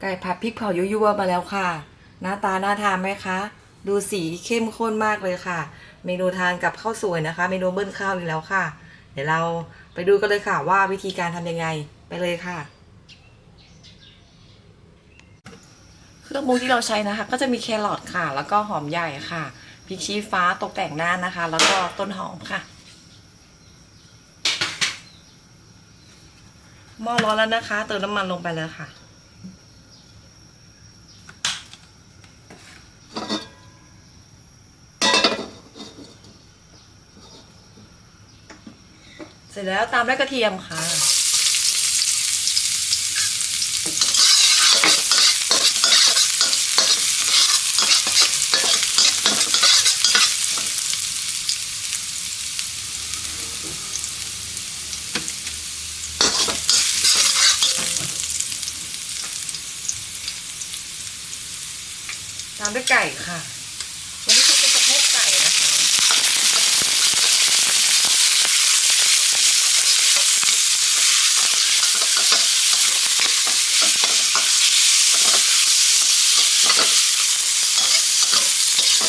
ไก่ผัดพริกเผายั่วๆมาแล้วค่ะ หน้าตาน่าทานไหมคะ ดูสีเข้มข้นมากเลยค่ะ เมนูทานกับข้าวสวยนะคะ เมนูเบิ้ลข้าวอีกแล้วค่ะ เดี๋ยวเราไปดูกันเลยค่ะว่าวิธีการทำยังไงไปเลยค่ะ เครื่องปรุงที่เราใช้นะคะ ก็จะมีแครอทค่ะ แล้วก็หอมใหญ่ค่ะพริกชี้ฟ้าตกแต่งหน้านะคะ แล้วก็ต้นหอมค่ะหม้อร้อนแล้วนะคะ เติมน้ำมันลงไปเลยค่ะ ร็จแล้วตามด้วยกระเทียมค่ะ ตามด้วยไก่ค่ะ วันนี้จะเป็นสะโพกไก่นะคะ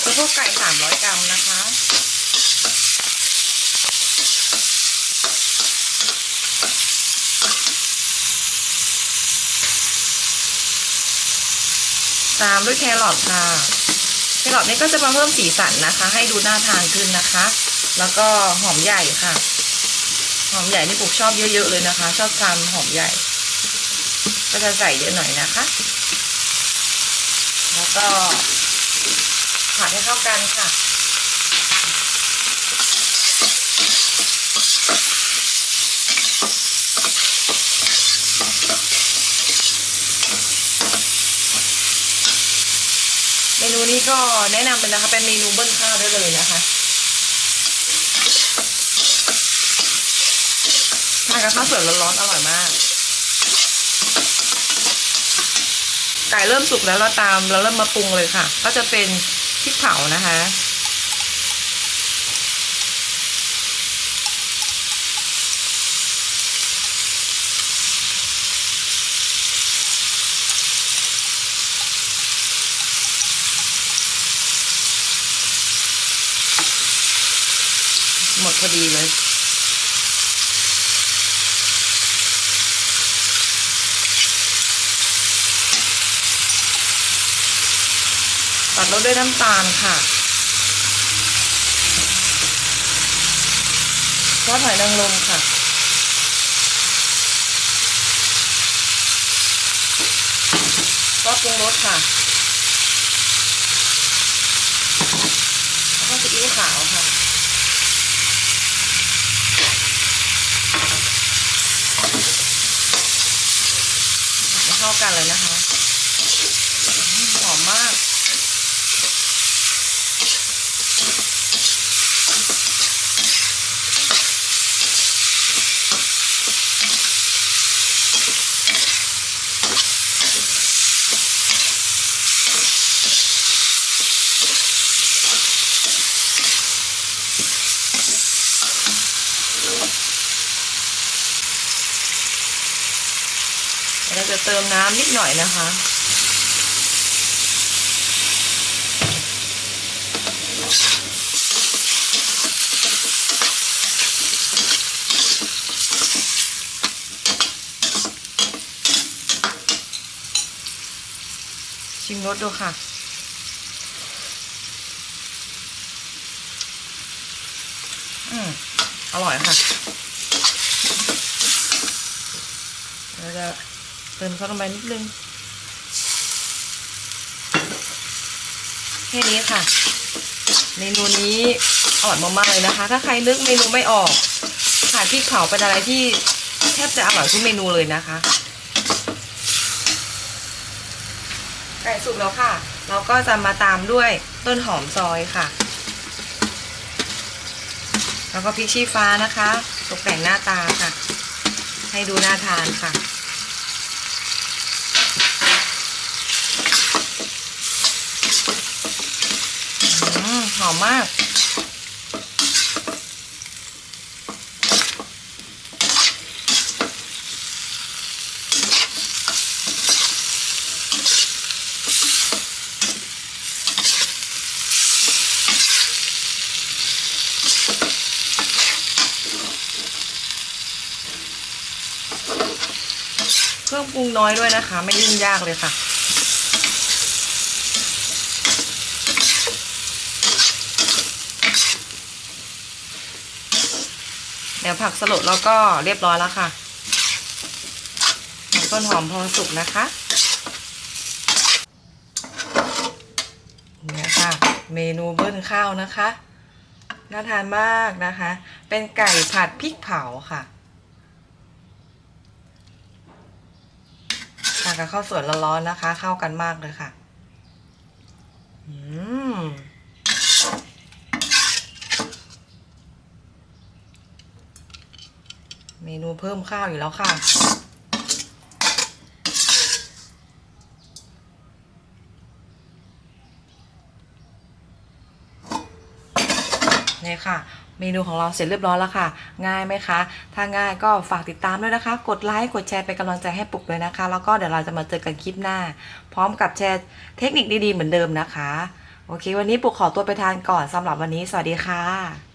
สะโพกไก่300กรัมนะคะ ตามด้วยแครอทค่ะ แครอทนี่ก็จะมาเพิ่มสีสันนะคะ ให้ดูน่าทานขึ้นนะคะ แล้วก็หอมใหญ่ค่ะ หอมใหญ่นี่ปลูกชอบเยอะ ๆ เลยนะคะ ชอบทานหอมใหญ่ ก็จะใส่เยอะหน่อยนะคะ แล้วก็ผัดให้เข้ากันค่ะเมนูนี้ก็แนะนำเลยนะคะเป็นเมนูเบิ้ลข้าวได้เลยนะคะ ทานกับข้าวสวยร้อนๆอร่อยมาก ไก่เริ่มสุกแล้วเราตามเราเริ่มมาปรุงเลยค่ะ ก็จะเป็นพริกเผานะคะหมดพอดีเลย ตัดรสด้วยน้ำตาลค่ะซอสหอยนางรมค่ะ ซอสปรุงรสค่ะ แล้วก็ซีอิ๊วขาวค่ะให้เข้ากันเลยนะคะหอมมาก เติมน้ำนิดหน่อยนะคะ ชิมรสดูค่ะอืมอร่อยค่ะเราจะ เติมซอสลงไปนิดนึง แค่นี้ค่ะ เมนูนี้อร่อยมากๆเลยนะคะ ถ้าใครนึกเมนูไม่ออกผัดพริกเผาเป็นอะไรที่แทบจะอร่อยทุกเมนูเลยนะคะ ไก่สุกแล้วค่ะ เราก็จะมาตามด้วยต้นหอมซอยค่ะ แล้วก็พริกชี้ฟ้านะคะ ตกแต่งหน้าตาค่ะ ให้ดูน่าทานค่ะ อมมากเครื่องปรุงน้อยด้วยนะคะ ไม่ยุ่งยากเลยค่ะ เดี๋ยวผักสลดแล้วก็เรียบร้อยแล้วค่ะต้นหอมพอสุกนะคะเนี่ยค่ะเมนูเบิ้ลข้าวนะคะ น่าทานมากนะคะ เป็นไก่ผัดพริกเผาค่ะทานกับข้าวสวยร้อนๆนะคะ เข้ากันมากเลยค่ะ อืม มนูเพิ่มข้าวอยู่แล้วค่ะ นี่ค่ะ เมนูของเราเสร็จเรียบร้อยแล้วค่ะ ง่ายไหมคะ ถ้าง่ายก็ฝากติดตามด้วยนะคะ กดไลค์กดแชร์เป็นกำลังใจให้ปุกด้วยนะคะ แล้วก็เดี๋ยวเราจะมาเจอกันคลิปหน้า พร้อมกับแชร์เทคนิคดีๆเหมือนเดิมนะคะ โอเค วันนี้ปุกขอตัวไปทานก่อนสำหรับวันนี้ สวัสดีค่ะ